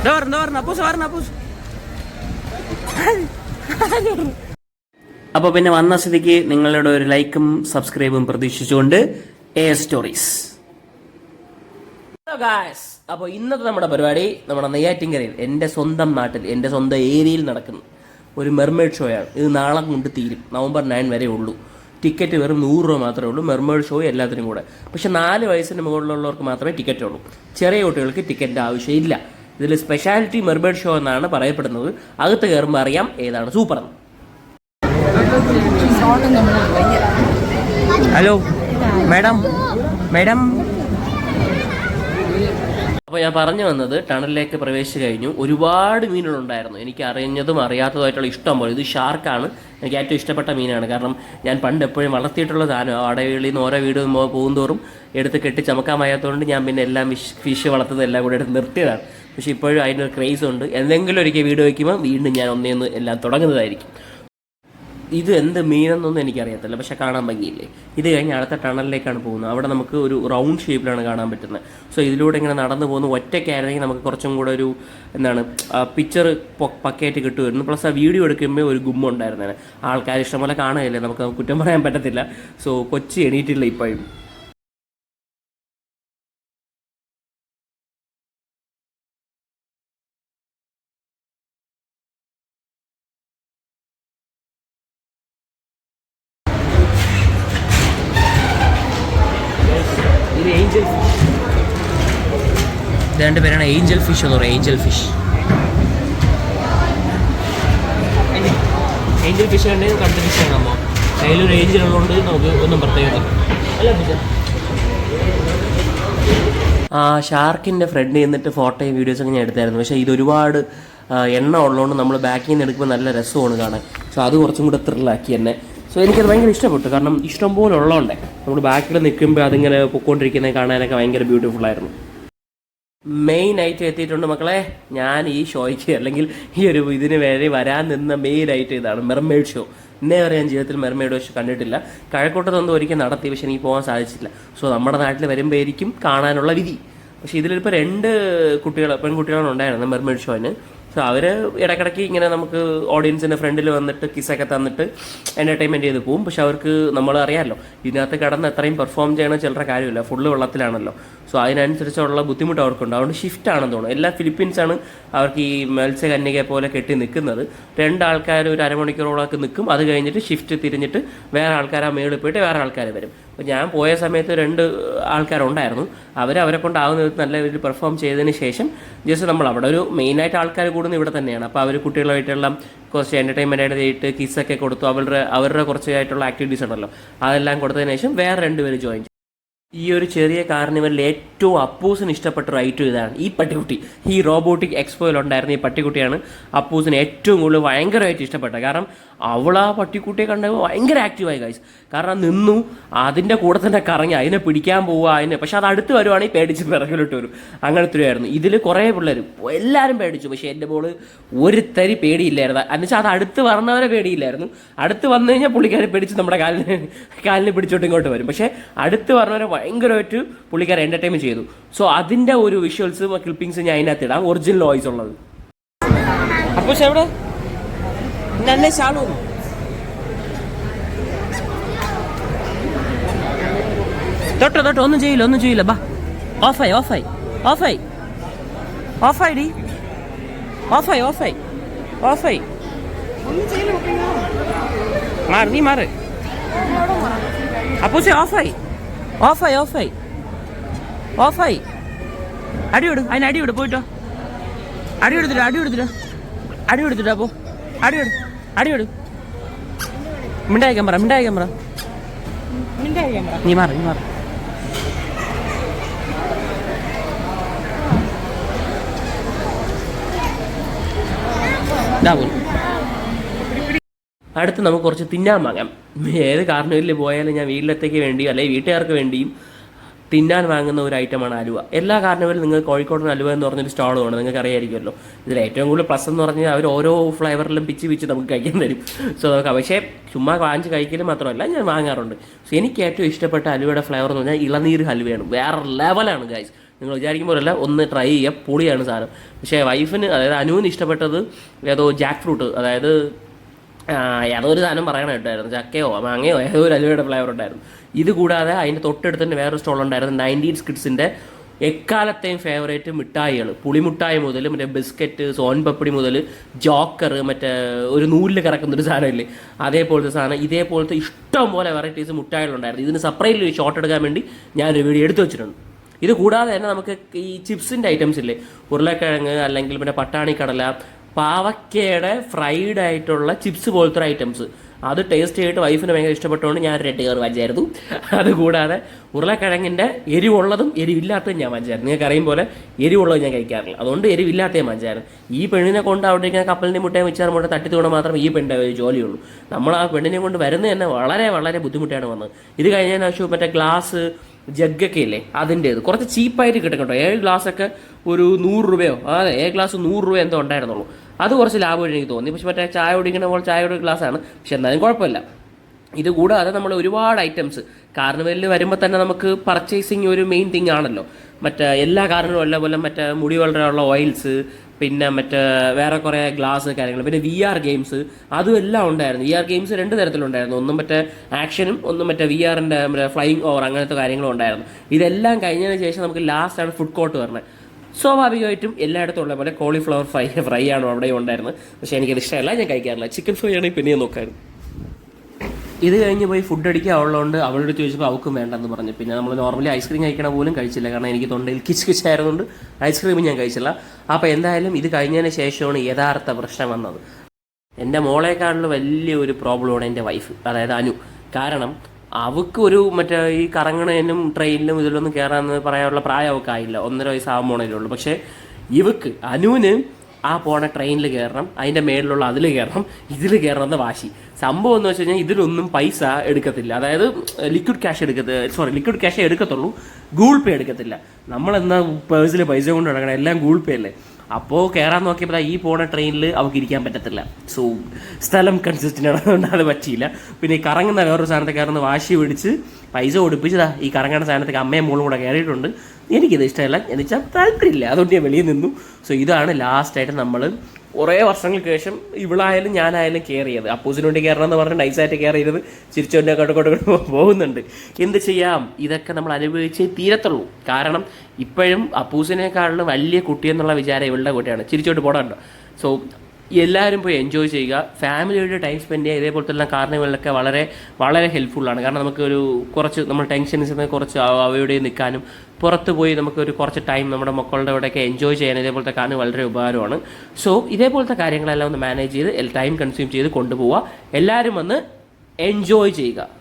ഇതാ പറഞ്ഞു പറഞ്ഞു അപ്പൂസ് പറഞ്ഞു അപ്പൂസ് അപ്പോൾ പിന്നെ വന്ന സ്ഥിതിക്ക് നിങ്ങളുടെ ഒരു ലൈക്കും സബ്സ്ക്രൈബും പ്രതീക്ഷിച്ചുകൊണ്ട് എ സ്റ്റോറീസ് അപ്പോൾ ഇന്നത്തെ നമ്മുടെ പരിപാടി നമ്മുടെ നെയ്യാറ്റിൻകരയിൽ എന്റെ സ്വന്തം നാട്ടിൽ എന്റെ സ്വന്തം ഏരിയയിൽ നടക്കുന്നു. ഒരു മെർമേഡ് ഷോയാണ് ഇത് നാളെ കൊണ്ട് തീരും. നവംബർ നയൻ വരെ ഉള്ളൂ. ടിക്കറ്റ് വെറും നൂറ് രൂപ മാത്രമേ ഉള്ളൂ. മെർമേഡ് ഷോ എല്ലാത്തിനും കൂടെ. പക്ഷെ നാല് വയസ്സിന് മുകളിലുള്ളവർക്ക് മാത്രമേ ടിക്കറ്റ് ഉള്ളൂ. ചെറിയ കുട്ടികൾക്ക് ടിക്കറ്റിന്റെ ആവശ്യമില്ല. ഇതിൽ സ്പെഷ്യാലിറ്റി മെർബേഡ് ഷോ എന്നാണ് പറയപ്പെടുന്നത്. അകത്ത് കയറുമ്പോൾ അറിയാം ഏതാണ് സൂപ്പർ. എന്ന് ഹലോ മാഡം മാഡം. അപ്പോൾ ഞാൻ പറഞ്ഞു വന്നത് ടണലിലേക്ക് പ്രവേശിച്ച് കഴിഞ്ഞു. ഒരുപാട് മീനുകളുണ്ടായിരുന്നു എനിക്ക് അറിഞ്ഞതും അറിയാത്തതുമായിട്ടുള്ള ഇഷ്ടം പോലെ. ഇത് ഷാർക്കാണ് എനിക്ക് ഏറ്റവും ഇഷ്ടപ്പെട്ട മീനാണ്. കാരണം ഞാൻ പണ്ട് എപ്പോഴും വളർത്തിയിട്ടുള്ള സാധനം. അടവേളിയിൽ നിന്ന് ഓരോ വീട് പോകുന്തോറും എടുത്ത് കെട്ടി ചമക്കാൻ വയ്യാത്തതുകൊണ്ട് ഞാൻ പിന്നെ എല്ലാം ഫിഷ് ഫിഷ് വളർത്തുന്നത് എല്ലാം കൂടെ എടുത്ത് നിർത്തിയതാണ്. പക്ഷേ ഇപ്പോഴും അതിനൊരു ക്രേസ് ഉണ്ട്. എന്തെങ്കിലും ഒരിക്കൽ വീഡിയോ വയ്ക്കുമ്പോൾ വീണ്ടും ഞാൻ ഒന്നേന്ന് എല്ലാം തുടങ്ങുന്നതായിരിക്കും. ഇത് എന്ത് മീനെന്നൊന്നും എനിക്കറിയത്തില്ല. പക്ഷേ കാണാൻ ഭംഗിയില്ലേ? ഇത് കഴിഞ്ഞ് അടുത്ത ടണലിലേക്കാണ് പോകുന്നത്. അവിടെ നമുക്ക് ഒരു റൗണ്ട് ഷേപ്പിലാണ് കാണാൻ പറ്റുന്നത്. സോ ഇതിലൂടെ ഇങ്ങനെ നടന്നു പോകുന്ന ഒറ്റയ്ക്കായിരുന്നെങ്കിൽ നമുക്ക് കുറച്ചും കൂടെ ഒരു എന്താണ് പിക്ചർ പക്കയായിട്ട് കിട്ടുമായിരുന്നു. പ്ലസ് ആ വീഡിയോ എടുക്കുമ്പോൾ ഒരു ഗുമ്മ ഉണ്ടായിരുന്നേനെ. ആൾക്കാർ ഇഷ്ടംപോലെ കാണുകയല്ലേ? നമുക്ക് കുറ്റം പറയാൻ പറ്റത്തില്ല. സോ കൊച്ചി എണീറ്റില്ല ഇപ്പോഴും. ഏഞ്ചൽ രണ്ട് പേരാണ് ഏഞ്ചൽ ഫിഷ് എന്ന് പറയും ഏഞ്ചൽ ഫിഷ് ഏഞ്ചൽ ഫിഷ് ഉണ്ടെങ്കിൽ കണ്ട ഫിഷ് കാണാമോ അതിലൊരു ഏഞ്ചൽ ഉള്ളതുകൊണ്ട് നമുക്ക് ഒന്നും പ്രത്യേകത അല്ല ആ ഷാർക്കിന്റെ ഫ്രണ്ട് എന്നിട്ട് ഫോട്ടോയും വീഡിയോസൊക്കെ ഞാൻ എടുത്തായിരുന്നു. പക്ഷേ ഇത് ഒരുപാട് ആ, എണ്ണ ഉള്ളതുകൊണ്ട് നമ്മൾ ബാക്കിൽ നിന്ന് എടുക്കുമ്പോൾ നല്ല രസമാണ് കാണാൻ. സോ അത് കുറച്ചും കൂടെ ത്രില്ലാക്കി എന്നെ. സോ എനിക്കത് ഭയങ്കര ഇഷ്ടപ്പെട്ടു. കാരണം ഇഷ്ടം പോലെ ഉള്ളതുകൊണ്ടേ നമ്മൾ ബാക്കിൽ നിൽക്കുമ്പോൾ അതിങ്ങനെ പൊക്കോണ്ടിരിക്കുന്നത് കാണാനൊക്കെ ഭയങ്കര ബ്യൂട്ടിഫുൾ ആയിരുന്നു. മെയിൻ ആയിട്ട് എത്തിയിട്ടുണ്ട് മക്കളെ ഞാൻ ഈ ഷോയ്ക്ക് അല്ലെങ്കിൽ ഈ ഒരു ഇതിന് വരെ വരാൻ നിന്ന മെയിൻ ആയിട്ട് ഇതാണ് മെർമേഡ് ഷോ ഇന്നേ വരെ ഞാൻ ജീവിതത്തിൽ മെർമേഡ് ഷോ കണ്ടിട്ടില്ല. കഴക്കൂട്ടത്തൊന്നും ഒരിക്കൽ നടത്തി പക്ഷെ എനിക്ക് പോകാൻ സാധിച്ചില്ല. സോ നമ്മുടെ നാട്ടിൽ വരുമ്പോഴായിരിക്കും കാണാനുള്ള വിധി. പക്ഷെ ഇതിലിപ്പോൾ രണ്ട് കുട്ടികൾ പെൺകുട്ടികളാണ് ഉണ്ടായിരുന്നത് മെർമേഡ് ഷോന് സോ അവർ ഇടയ്ക്കിടയ്ക്ക് ഇങ്ങനെ നമുക്ക് ഓഡിയൻസിന്റെ ഫ്രണ്ടിൽ വന്നിട്ട് കിസ്സൊക്കെ തന്നിട്ട് എന്റർടൈൻമെന്റ് ചെയ്ത് പോകും പക്ഷെ അവർക്ക് നമ്മൾ അറിയാമല്ലോ ഇതിനകത്ത് കിടന്ന് എത്രയും പെർഫോം ചെയ്യണ ചിലരുടെ കാര്യമില്ല. ഫുള്ള് വെള്ളത്തിലാണല്ലോ. സോ അതിനനുസരിച്ചുള്ള ബുദ്ധിമുട്ട് അവർക്കുണ്ട്. അതുകൊണ്ട് ഷിഫ്റ്റ് ആണെന്ന് തോന്നുന്നു. എല്ലാ ഫിലിപ്പീൻസാണ് അവർക്ക് ഈ മത്സ്യകന്യകയെ പോലെ കെട്ടി നിൽക്കുന്നത്. രണ്ടാൾക്കാർ ഒരു അരമണിക്കൂറോളൊക്കെ നിൽക്കും. അത് കഴിഞ്ഞിട്ട് ഷിഫ്റ്റ് തിരിഞ്ഞിട്ട് വേറെ ആൾക്കാർ ആ മേളിൽ പോയിട്ട് വേറെ ആൾക്കാർ വരും. അപ്പോൾ ഞാൻ പോയ സമയത്ത് രണ്ട് ആൾക്കാരുണ്ടായിരുന്നു. അവർ അവരെ കൊണ്ടാവുന്ന നല്ല രീതിയിൽ പെർഫോം ചെയ്തതിന് ശേഷം ജസ്റ്റ് നമ്മൾ അവിടെ ഒരു മെയിനായിട്ട് ആൾക്കാർ കൂടുന്നത് ഇവിടെ തന്നെയാണ്. അപ്പോൾ അവർ കുട്ടികളുമായിട്ടുള്ള കുറച്ച് എന്റർടൈൻമെന്റ് ആയിട്ട് ചെയ്തിട്ട് കിസ്സൊക്കെ കൊടുത്തു. അവരുടെ അവരുടെ കുറച്ചായിട്ടുള്ള ആക്ടിവിറ്റീസ് ഉണ്ടല്ലോ. അതെല്ലാം കൊടുത്തതിന് ശേഷം വേറെ രണ്ടുപേര് ജോയിൻ ഈ ഒരു ചെറിയ കാർണിവലിൽ ഏറ്റവും അപ്പൂസിന് ഇഷ്ടപ്പെട്ട ഒരു ഐറ്റം ഇതാണ് ഈ പട്ടിക്കുട്ടി. ഈ റോബോട്ടിക് എക്സ്പോയിൽ ഉണ്ടായിരുന്ന ഈ പട്ടിക്കുട്ടിയാണ് അപ്പൂസിന് ഏറ്റവും കൂടുതൽ ഭയങ്കരമായിട്ട് ഇഷ്ടപ്പെട്ടത്. കാരണം അവൾ ആ പട്ടിക്കുട്ടിയെ കണ്ടപ്പോൾ ഭയങ്കര ആക്റ്റീവായി ഗൈസ് കാരണം നിന്നു അതിന്റെ കൂടെ തന്നെ കറങ്ങി അതിനെ പിടിക്കാൻ പോവുക അതിനെ പക്ഷെ അത് അടുത്ത് വരുവാണെങ്കിൽ പേടിച്ച് പിറകിലോട്ട് വരും. അങ്ങനത്തെ ആയിരുന്നു. ഇതിൽ കുറേ പിള്ളേർ എല്ലാവരും പേടിച്ചു. പക്ഷേ എന്റെ ബോൾ ഒരു തരി പേടിയില്ലായിരുന്നു എന്നുവെച്ചാൽ അത് അടുത്ത് വന്നവരെ പേടിയില്ലായിരുന്നു. അടുത്ത് വന്നു കഴിഞ്ഞാൽ പുള്ളിക്കാരെ പേടിച്ച് നമ്മുടെ കാലിന് കാലിന് പിടിച്ചോട്ട് ഇങ്ങോട്ട് വരും. പക്ഷേ അടുത്ത് വരണവരെ ഭയങ്കരമായിട്ട് പുള്ളിക്കാരെ എന്റർടൈൻമെന്റ് ചെയ്തു. സോ അതിന്റെ ഒരു വിഷ്വൽസ് ക്ലിപ്പിങ്സ് ഞാൻ അതിനകത്ത് ഇടാം. ഒറിജിനൽ വോയിസ് ഉള്ളത്. അപ്പോൾ എവിടെ? നല്ല ശാളും തൊട്ടോ തൊട്ടോ ഒന്നും ചെയ്യില്ല ഒന്നും ചെയ്യില്ല. ബാ. ഓഫായി ഓഫായി ഓഫായി. ഓഫായി ഡി. ഓഫായി ഓഫായി ഓഫായി. മാറ് നീ മാറ്. അപ്പൂസി ഓഫായി. ഓഫായി ഓഫായി. ഓഫായി. അടി വിടും അതിന് അടി വിട് പോയിട്ടോ. അടി കൊടുത്തിട്ടോ അടി കൊടുത്തിട്ടോ അടി കൊടുത്തിട്ടോ അപ്പോ അടി വിട് അടി വിട്. മിണ്ടായി ക്യാമറ മിണ്ടായി ക്യാമറ. നീ മാറി നീ മാറി. ഇതാ പോലും അടുത്ത് നമുക്ക് കുറച്ച് തിന്നാൻ വാങ്ങാം. ഏത് കാർണിവലിൽ പോയാലും ഞാൻ വീട്ടിലത്തേക്ക് വേണ്ടിയും അല്ലെങ്കിൽ വീട്ടുകാർക്ക് വേണ്ടിയും തിന്നാൻ വാങ്ങുന്ന ഒരു ഐറ്റമാണ് അലുവ. എല്ലാ കാരണവരും നിങ്ങൾ കോഴിക്കോടൻ അലുവ എന്ന് പറഞ്ഞൊരു സ്റ്റാളുമാണ് നിങ്ങൾക്ക് അറിയായിരിക്കുമല്ലോ. ഇതിൽ ഏറ്റവും കൂടുതൽ പ്ലസ് എന്ന് പറഞ്ഞാൽ അവർ ഓരോ ഫ്ലേവറിലും പിച്ച് പിച്ച് നമുക്ക് കഴിക്കാൻ തരും. സോ നമുക്ക് പക്ഷേ ചുമ്മാ വാങ്ങിച്ച് കഴിക്കലും മാത്രമല്ല ഞാൻ വാങ്ങാറുണ്ട്. സോ എനിക്ക് ഏറ്റവും ഇഷ്ടപ്പെട്ട അലുവയുടെ ഫ്ലേവർ എന്ന് പറഞ്ഞാൽ ഇളനീർ ഹലുവയാണ് വേറെ ലെവലാണ് ഗൈസ് നിങ്ങൾ വിചാരിക്കുമ്പോൾ അല്ല ഒന്ന് ട്രൈ ചെയ്യുക പൊളിയാണ് സാധനം. പക്ഷേ വൈഫിന് അതായത് അനുവിന് ഇഷ്ടപ്പെട്ടത് ഏതോ ജാക്ക് ഫ്രൂട്ട് അതായത് ഏതോ ഒരു സാധനം പറയണ കേട്ടായിരുന്നു. ചക്കയോ മാങ്ങയോ ഏതോ ഒരു അലുവയുടെ ഫ്ലേവർ ഉണ്ടായിരുന്നു. ഇത് കൂടാതെ അതിന്റെ തൊട്ടടുത്ത് തന്നെ വേറൊരു സ്റ്റോൾ ഉണ്ടായിരുന്നു നയന്റീൻസ് കിഡ്സിന്റെ എക്കാലത്തെയും ഫേവറേറ്റ് മിഠായികൾ. പുളിമുട്ടായി മുതൽ മറ്റേ ബിസ്ക്കറ്റ് സോൻപപ്പടി മുതൽ ജോക്കർ മറ്റേ ഒരു നൂലിൽ കറക്കുന്ന ഒരു സാധനമില്ലേ അതേപോലത്തെ സാധനം ഇതേപോലത്തെ ഇഷ്ടം പോലെ വെറൈറ്റീസ് മുട്ടായികളുണ്ടായിരുന്നു ഇതിന് സെപ്പറേറ്റ് ഒരു ഷോട്ട് എടുക്കാൻ വേണ്ടി ഞാനൊരു വീഡിയോ എടുത്തു വെച്ചിട്ടുണ്ട്. ഇത് കൂടാതെ തന്നെ നമുക്ക് ഈ ചിപ്സിന്റെ ഐറ്റംസ് ഇല്ലേ? ഉരുളക്കിഴങ്ങ് അല്ലെങ്കിൽ പിന്നെ പട്ടാണിക്കടല പാവക്കയുടെ ഫ്രൈഡ് ആയിട്ടുള്ള ചിപ്സ് പോലത്തെ ഐറ്റംസ് അത് ടേസ്റ്റ് ചെയ്തിട്ട് വൈഫിന് ഭയങ്കര ഇഷ്ടപ്പെട്ടുകൊണ്ട് ഞാൻ റെഡ് കയറി വാങ്ങിച്ചായിരുന്നു അതുകൂടാതെ ഉരുളക്കിഴങ്ങിന്റെ എരിവുള്ളതും എരിവില്ലാത്തതും ഞാൻ വാങ്ങിച്ചായിരുന്നു നിങ്ങൾക്ക് അറിയും പോലെ എരിവുള്ളത് ഞാൻ കഴിക്കാറില്ല. അതുകൊണ്ട് എരിവില്ലാത്തേ വാങ്ങിച്ചായിരുന്നു ഈ പെണ്ണിനെ കൊണ്ട് അവിടെ ഇരിക്കുന്ന കപ്പലിന്റെ മുട്ടയും വെച്ചാൽ മുട്ട തട്ടിത്തൂടെ മാത്രം ഈ പെണ്ണിന്റെ ഒരു ജോലിയുള്ളൂ. നമ്മൾ ആ പെണ്ണിനെ കൊണ്ട് വരുന്നത് തന്നെ വളരെ വളരെ ബുദ്ധിമുട്ടാണ് വന്നത്. ഇത് കഴിഞ്ഞതിന് ശേഷം മറ്റേ ഗ്ലാസ് ജഗ്ഗൊക്കെ ഇല്ലേ? അതിന്റേത് കുറച്ച് ചീപ്പായിട്ട് കിട്ടും കേട്ടോ. ഏഴ് ഗ്ലാസ്സൊക്കെ ഒരു നൂറ് രൂപയോ? അതെ ഏഴ് ഗ്ലാസ് നൂറ് രൂപ എന്തോ ഉണ്ടായിരുന്നുള്ളൂ. അത് കുറച്ച് ലാഭമായിട്ട് എനിക്ക് തോന്നി. പക്ഷെ മറ്റേ ചായ കുടിക്കുന്ന പോലെ ചായയുടെ ഗ്ലാസ്സാണ്. പക്ഷെ എന്നാലും കുഴപ്പമില്ല. ഇത് കൂടാതെ നമ്മൾ ഒരുപാട് ഐറ്റംസ് കാർണിവലിൽ വരുമ്പോൾ തന്നെ നമുക്ക് പർച്ചേസിങ് ഒരു മെയിൻ തിങ് ആണല്ലോ. മറ്റേ എല്ലാ കാരണവും ഉള്ള പോലെ മറ്റേ മുടി വളരാനുള്ള ഓയിൽസ് പിന്നെ മറ്റേ വേറെ കുറേ ഗ്ലാസ് കാര്യങ്ങൾ പിന്നെ വി ആർ ഗെയിംസ് അതും എല്ലാം ഉണ്ടായിരുന്നു. വി ആർ ഗെയിംസ് രണ്ട് തരത്തിലുണ്ടായിരുന്നു. ഒന്നും മറ്റേ ആക്ഷനും ഒന്നും മറ്റേ വി ആറിന്റെ മറ്റേ ഫ്ലൈയിങ് ഓവർ അങ്ങനത്തെ കാര്യങ്ങളും ഉണ്ടായിരുന്നു. ഇതെല്ലാം കഴിഞ്ഞതിന് ശേഷം നമുക്ക് ലാസ്റ്റാണ് ഫുഡ് കോർട്ട് വരുന്നത് സ്വാഭാവികമായിട്ടും എല്ലായിടത്തും ഉള്ള പോലെ കോളിഫ്ലവർ ഫ്രൈ ഫ്രൈ ആണ് അവിടെ ഉണ്ടായിരുന്നത്. പക്ഷേ എനിക്കത് ഇഷ്ടമല്ല ഞാൻ കഴിക്കാറില്ല. ചിക്കൻ ഫ്രൈ ആണെങ്കിൽ പിന്നെ ഞാൻ നോക്കായിരുന്നു. ഇത് കഴിഞ്ഞ് പോയി ഫുഡ് അടിക്കാൻ ഉള്ളതുകൊണ്ട് അവളോട് ചോദിച്ചപ്പോൾ അവൾക്കും വേണ്ടെന്ന് പറഞ്ഞു. പിന്നെ നമ്മൾ നോർമലി ഐസ്ക്രീം കഴിക്കണ പോലും കഴിച്ചില്ല. കാരണം എനിക്ക് തൊണ്ടയിൽ കിച്ച് കിച്ച് ആയതുകൊണ്ട് ഐസ്ക്രീം ഞാൻ കഴിച്ചില്ല. അപ്പോൾ എന്തായാലും ഇത് കഴിഞ്ഞതിന് ശേഷമാണ് യഥാർത്ഥ പ്രശ്നം വന്നത്. എന്റെ മോളെക്കാളിൽ വലിയൊരു പ്രോബ്ലമാണ് എന്റെ വൈഫ് അതായത് അനു. കാരണം അവൾക്ക് ഒരു മറ്റേ ഈ കറങ്ങണേനും ട്രെയിനിലും ഇതിലൊന്നും കയറാമെന്ന് പറയാനുള്ള പ്രായം അവൾക്ക് ആയില്ല ഒന്നര വയസ്സാകുമ്പോണേ ഉള്ളൂ. പക്ഷേ ഇവക്ക് അനുവിന് ആ പോണ ട്രെയിനിൽ കയറണം അതിന്റെ മേളിലുള്ള അതിൽ കയറണം ഇതിൽ കയറണം വാശി. സംഭവം എന്ന് വെച്ച് കഴിഞ്ഞാൽ ഇതിലൊന്നും പൈസ എടുക്കത്തില്ല. അതായത് ലിക്വിഡ് ക്യാഷ് എടുക്കത്തില്ല സോറി ലിക്വിഡ് ക്യാഷേ എടുക്കത്തുള്ളൂ ഗൂഗിൾ പേ എടുക്കത്തില്ല. നമ്മളെന്നാ പേഴ്സിൽ പൈസ കൊണ്ട് നടക്കണം എല്ലാം ഗൂഗിൾ പേ അല്ലേ? അപ്പോൾ കയറാൻ നോക്കിയപ്പോൾ ഈ പോണ ട്രെയിനിൽ അവൾക്ക് ഇരിക്കാൻ പറ്റത്തില്ല. സോ സ്ഥലം കൺസിസ്റ്റന്റ് ആണ് അതുകൊണ്ട് അത് പറ്റിയില്ല. പിന്നെ ഈ കറങ്ങുന്ന വേറൊരു സാധനത്തെ കയറുന്ന വാശി പിടിച്ച് പൈസ ഒടിപ്പിച്ചതാ ഈ കറങ്ങുന്ന സാധനത്തേക്ക് അമ്മയും മോളും കൂടെ കയറിയിട്ടുണ്ട്. എനിക്കിത് ഇഷ്ടമല്ല. എന്ന് വെച്ചാൽ താല്പര്യമില്ല. അതുകൊണ്ട് ഞാൻ വെളിയിൽ നിന്നു. സോ ഇതാണ് ലാസ്റ്റായിട്ട് നമ്മൾ കുറേ വർഷങ്ങൾക്ക് ശേഷം ഇവളായാലും ഞാനായാലും കെയർ ചെയ്ത് അപ്പൂസിന് വേണ്ടി കയറണം എന്ന് പറഞ്ഞാൽ നൈസായിട്ട് കെയർ ചെയ്തത് ചിരിച്ചോണ്ട് അങ്ങോട്ട് പോകുന്നുണ്ട്. എന്ത് ചെയ്യാം? ഇതൊക്കെ നമ്മൾ അനുഭവിച്ചേ തീരത്തുള്ളൂ. കാരണം ഇപ്പോഴും അപ്പൂസിനേക്കാളും വലിയ കുട്ടിയെന്നുള്ള വിചാരം ഇവളുടെ കുട്ടിയാണ് ചിരിച്ചോട്ട് പോടാണ്ടോ സോ എല്ലാവരും പോയി എൻജോയ് ചെയ്യുക. ഫാമിലിയോട് ടൈം സ്പെൻഡ് ചെയ്യുക. ഇതേപോലത്തെ കാരണങ്ങളിലൊക്കെ വളരെ വളരെ ഹെൽപ്ഫുള്ളാണ് കാരണം നമുക്കൊരു കുറച്ച് നമ്മൾ ടെൻഷൻസ് കുറച്ച് അവ- അവയുടെ നിൽക്കാനും പുറത്ത് പോയി നമുക്കൊരു കുറച്ച് ടൈം നമ്മുടെ മക്കളുടെ കൂടെയൊക്കെ എൻജോയ് ചെയ്യാൻ ഇതേപോലത്തെ കാരണം വളരെ ഉപകാരമാണ്. സോ ഇതേപോലത്തെ കാര്യങ്ങളെല്ലാം ഒന്ന് മാനേജ് ചെയ്ത് ടൈം കൺസ്യൂം ചെയ്ത് കൊണ്ടുപോവുക. എല്ലാവരും വന്ന് എൻജോയ് ചെയ്യുക.